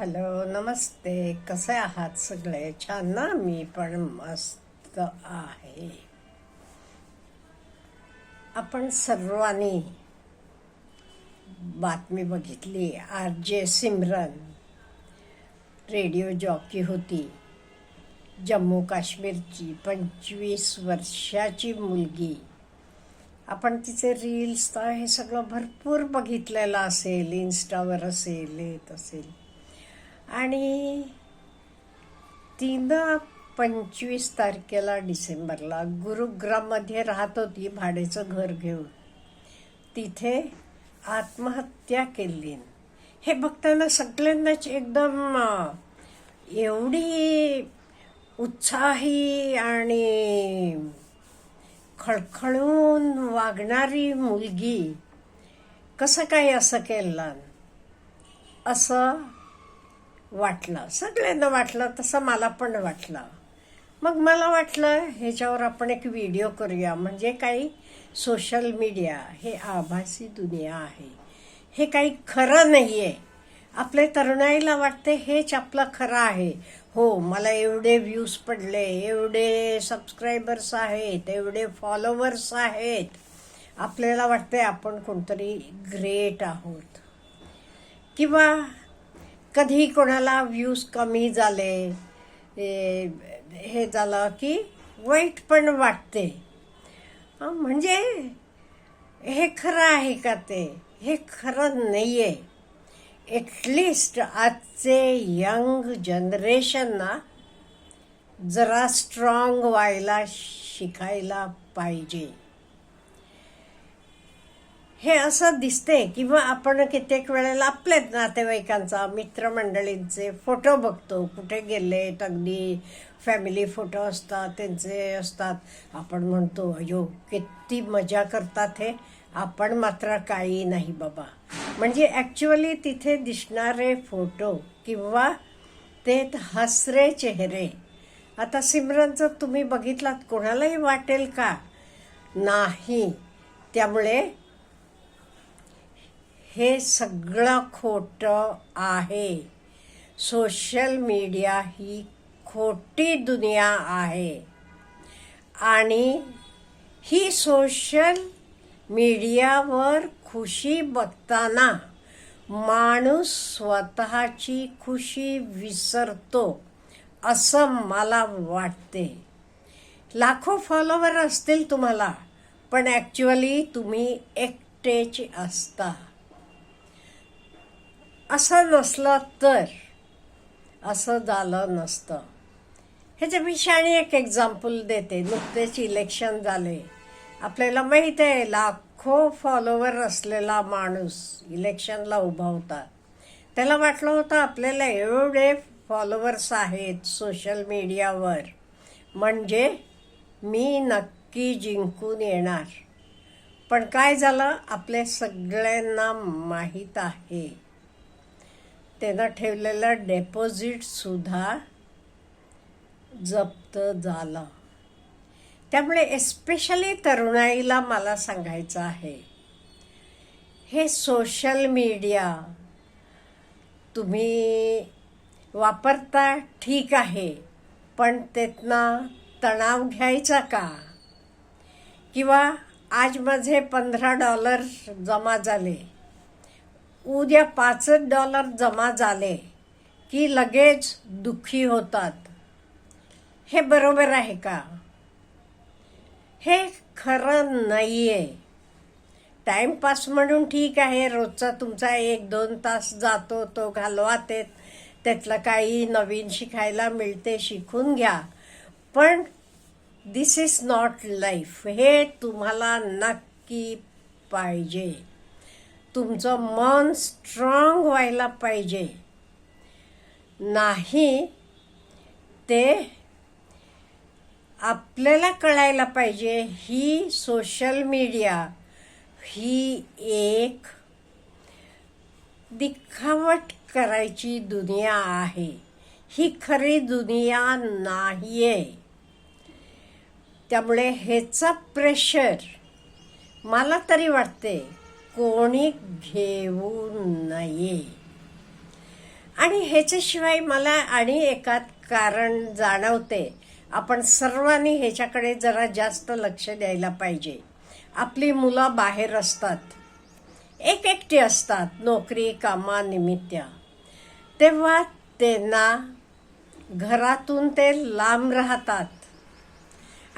Hello नमस्ते. कसे आहात सगळे? छान ना? मी पण मस्त आहे. आपण सर्वांनी बातमी बघितली. R J Simran radio jockey होती. जम्मू काश्मीरची पंचवीस वर्षाची मुलगी. आपण तिचे रील्स तर हे सगळं भरपूर बघितलेलं असेल. इन्स्टावर असेल येत असेल आणि तिनं पंचवीस तारखेला डिसेंबरला गुरुग्राममध्ये राहत होती भाड्याचं घर घेऊन. तिथे आत्महत्या केली. हे बघताना सगळ्यांनाच एकदम एवढी उत्साही आणि खळखळून वागणारी मुलगी कसं काय असं केलं? असं वाटलं सगळ्यांना वाटलं तसं मला पण वाटलं. मग मला वाटलं ह्याच्यावर आपण एक व्हिडिओ करूया. म्हणजे काही सोशल मीडिया हे आभासी दुनिया आहे. हे काही खरं नाही आहे आपल्या तरुणाईला वाटते हेच आपलं खरं आहे. हो मला एवढे व्ह्यूज पडले एवढे सबस्क्रायबर्स आहेत एवढे फॉलोवर्स आहेत. आपल्याला वाटते आपण कोणतरी ग्रेट आहोत. किंवा कधी कोणाला व्ह्यूज कमी झाले हे झालं की वाईट पण वाटते. म्हणजे हे खरं आहे का ते? हे खरं नाही आहे ॲटलिस्ट आजचे यंग जनरेशनना जरा स्ट्रॉंग व्हायला शिकायला पाहिजे. हे असं दिसते किंवा आपण कित्येक वेळेला आपल्याच नातेवाईकांचा मित्रमंडळींचे फोटो बघतो. कुठे गेलेत अगदी फॅमिली फोटो असतात त्यांचे असतात. आपण म्हणतो अयो किती मजा करतात हे. आपण मात्र काही नाही बाबा. म्हणजे ॲक्च्युअली तिथे दिसणारे फोटो किंवा ते हसरे चेहरे. आता सिमरनचं तुम्ही बघितलात कोणालाही वाटेल का? नाही. त्यामुळे हे सगळं खोटं आहे. सोशल मीडिया ही खोटी दुनिया आहे. आणि ही सोशल मीडियावर खुशी बघताना माणूस स्वतःची खुशी विसरतो असं मला वाटते. लाखो फॉलोवर असतील तुम्हाला पण ॲक्च्युअली तुम्ही एकटेच असता. असं नसलं तर असं झालं नसतं. ह्याचं आणि एक एक्झाम्पल देते. नुकतेच इलेक्शन झाले. आपल्याला माहीत आहे लाखो फॉलोवर असलेला माणूस इलेक्शनला उभा होता. त्याला वाटलं होतं आपल्याला एवढे फॉलोवर्स आहेत सोशल मीडियावर म्हणजे मी नक्की जिंकून येणार. पण काय झालं? आपल्या सगळ्यांना माहीत आहे. त्यानं ठेवलेलं डेपॉझिटसुद्धा जप्त झालं. त्यामुळे एस्पेशली तरुणाईला मला सांगायचं आहे हे सोशल मीडिया तुम्ही वापरता ठीक आहे पण त्यातनं तणाव घ्यायचा का? किंवा आज माझे पंधरा डॉलर जमा झाले उद्या पाचच डॉलर जमा झाले की लगेच दुःखी होतात. हे बरोबर आहे का? हे खरं नाही आहे टाईमपास म्हणून ठीक आहे. रोजचा तुमचा एक दोन तास जातो तो घालवा ते त्यातलं काही नवीन शिकायला मिळते शिकून घ्या. पण दिस इज नॉट लाईफ हे तुम्हाला नक्की पाहिजे. तुमचं मन स्ट्रॉंग व्हायला पाहिजे. नाही ते आपल्याला कळायला पाहिजे. ही सोशल मीडिया ही एक दिखावट करायची दुनिया आहे. ही खरी दुनिया नाही आहे त्यामुळे ह्याचं प्रेशर मला तरी वाटते. कोणी घेऊ नये. आणि ह्याच्याशिवाय मला आणि एकात कारण जाणवते. आपण सर्वांनी ह्याच्याकडे जरा जास्त लक्ष द्यायला पाहिजे. आपली मुलं बाहेर असतात. एक एकटी असतात नोकरी कामानिमित्त तेव्हा त्यांना घरातून ते लांब राहतात.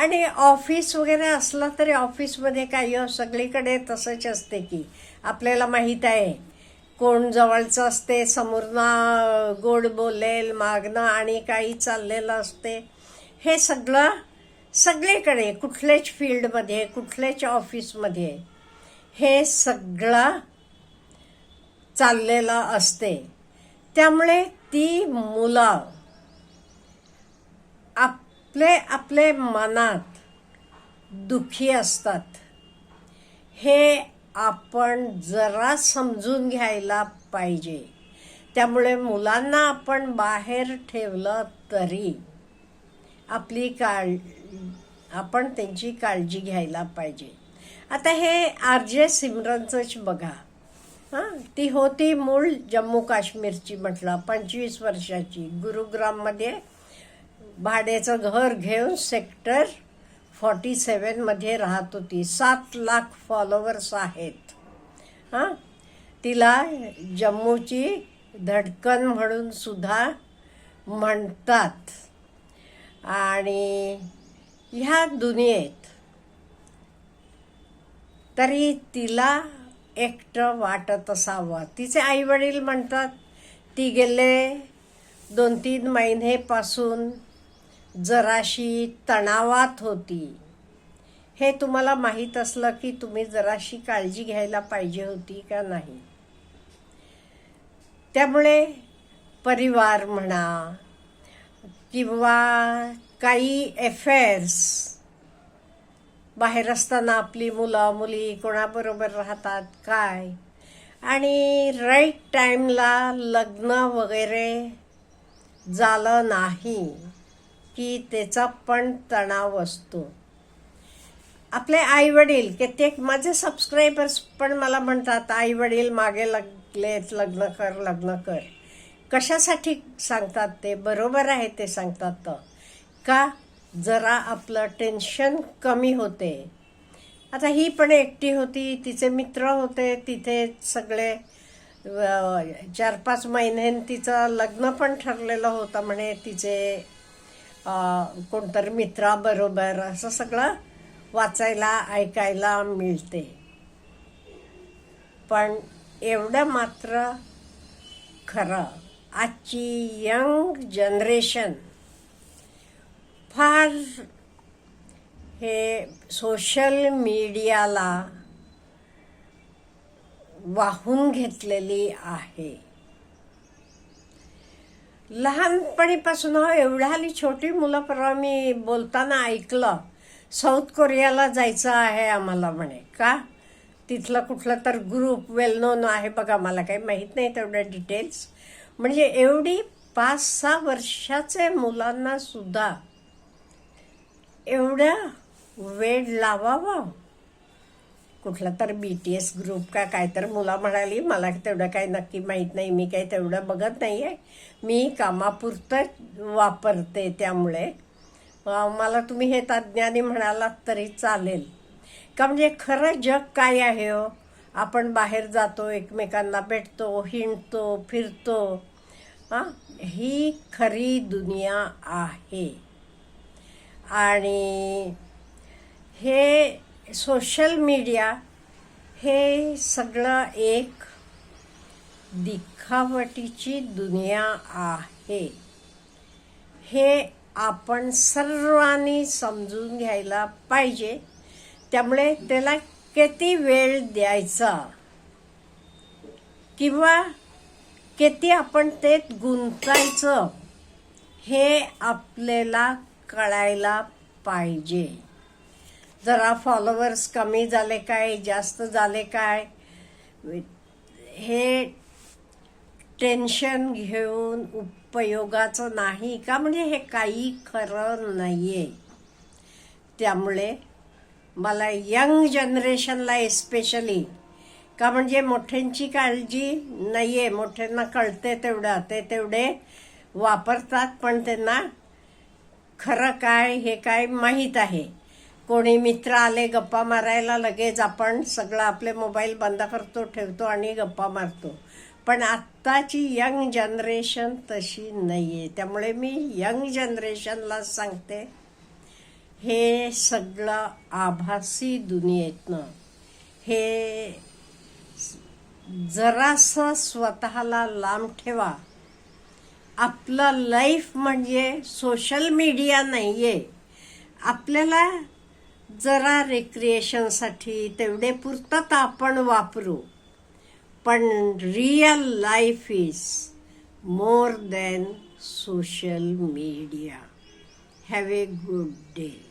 आणि ऑफिस वगैरे असलं तरी ऑफिसमध्ये काही हो, सगळीकडे तसंच असते की. आपल्याला माहीत आहे. कोण जवळचं असते समोरनं गोड बोलेल मागणं आणि काही चाललेलं असते. हे सगळं सगळीकडे कुठल्याच फील्डमध्ये कुठल्याच ऑफिसमध्ये हे सगळं चाललेलं असते. त्यामुळे ती मुलं आप आपले आपले मनात दुखी असतात. हे आपण जरा समजून घ्यायला पाहिजे. त्यामुळे मुलांना आपण बाहेर ठेवलं तरी आपली काळ आपण त्यांची काळजी घ्यायला पाहिजे. आता हे आर जे सिमरनचंच बघा. हां ती होती मूळ जम्मू काश्मीरची म्हटलं पंचवीस वर्षाची. गुरुग्राममध्ये भाड्याचं घर घेऊन सेक्टर फॉर्टी सेवनमध्ये राहत होती. सात लाख फॉलोवर्स आहेत. हां? तिला जम्मूची धडकन म्हणून सुद्धा म्हणतात. आणि ह्या दुनियेत तरी तिला एकटं वाटत असावं. तिचे आईवडील म्हणतात ती गेले दोन तीन महिनेपासून जराशी तणावात होती. हे तुम्हाला माहीत असलं की तुम्ही जराशी काळजी घ्यायला पाहिजे होती का नाही? त्यामुळे परिवार म्हणा किंवा काही अफेअर्स बाहेर असताना आपली मुलं मुली कोणाबरोबर राहतात काय? आणि राईट टाईमला लग्न वगैरे झालं नाही. की त्याचा पण तणाव असतो. आपले आई वडील कित्येक माझे सबस्क्रायबर्स पण मला म्हणतात आई वडील मागे लागलेत लग्न कर लग्न कर. कशासाठी सांगतात ते? बरोबर आहे ते सांगतात तर. का? जरा आपलं टेन्शन कमी होते. आता ही पण एकटी होती तिचे मित्र होते तिथे सगळे चार पाच महिन्यां तिचं लग्न पण ठरलेलं होतं म्हणे तिचे कोणतरी मित्राबरोबर असं सगळं वाचायला ऐकायला मिळते. पण एवढं मात्र खरं आजची यंग जनरेशन फार हे सोशल मीडियाला वाहून घेतलेली आहे. लहानपणीपासून हो एवढ्याली छोटी मुलं परवा मी बोलताना ऐकलं साऊथ कोरियाला जायचं आहे आम्हाला म्हणे. का? तिथलं कुठलं तर ग्रुप वेल नोन आहे बघा मला काही माहीत नाही तेवढ्या डिटेल्स. म्हणजे एवढी पाच सहा वर्षाचे मुलांना सुद्धा एवढ्या वेळ लावावा. कुठला तर बी टी एस ग्रुप का काय तर मुला म्हणाली मला तेवढं काही नक्की माहीत नाही मी काही तेवढं बघत नाही आहे मी कामापुरतं वापरते त्यामुळे. मला तुम्ही हे तज्ज्ञानी म्हणालात तरी चालेल. का म्हणजे खरं जग काय आहे हो? आपण बाहेर जातो एकमेकांना भेटतो हिंडतो फिरतो. हां ही खरी दुनिया आहे. आणि हे सोशल मीडिया हे सगळं एक दिखावटीची दुनिया आहे. हे आपण सर्वांनी समजून घ्यायला पाहिजे. त्यामुळे त्याला किती वेळ द्यायचा? किंवा किती आपण ते गुंतायचं हे आपल्याला कळायला पाहिजे. जरा फॉलोअर्स कमी झाले काय जास्त झाले काय? हे टेन्शन घेऊन उपयोगाचं नाही का? म्हणजे हे काही खरं नाही आहे त्यामुळे मला यंग जनरेशनला एस्पेशली का म्हणजे मोठ्यांची काळजी नाही आहे मोठ्यांना कळते तेवढं ते तेवढे वापरतात पण त्यांना खरं काय हे काय माहीत आहे. कोणी मित्र आले गप्पा मारायला लगेच आपण सगळं आपले मोबाईल बंद करतो ठेवतो आणि गप्पा मारतो. पण आत्ताची यंग जनरेशन तशी नाही आहे त्यामुळे मी यंग जनरेशनला सांगते हे सगळं आभासी दुनियेतनं हे जरासं स्वतःला लांब ठेवा. आपलं लाईफ म्हणजे सोशल मीडिया नाही आहे आपल्याला जरा रिक्रिएशनसाठी तेवढे पुरतात आपण वापरू. पण real life is more than social media have a good day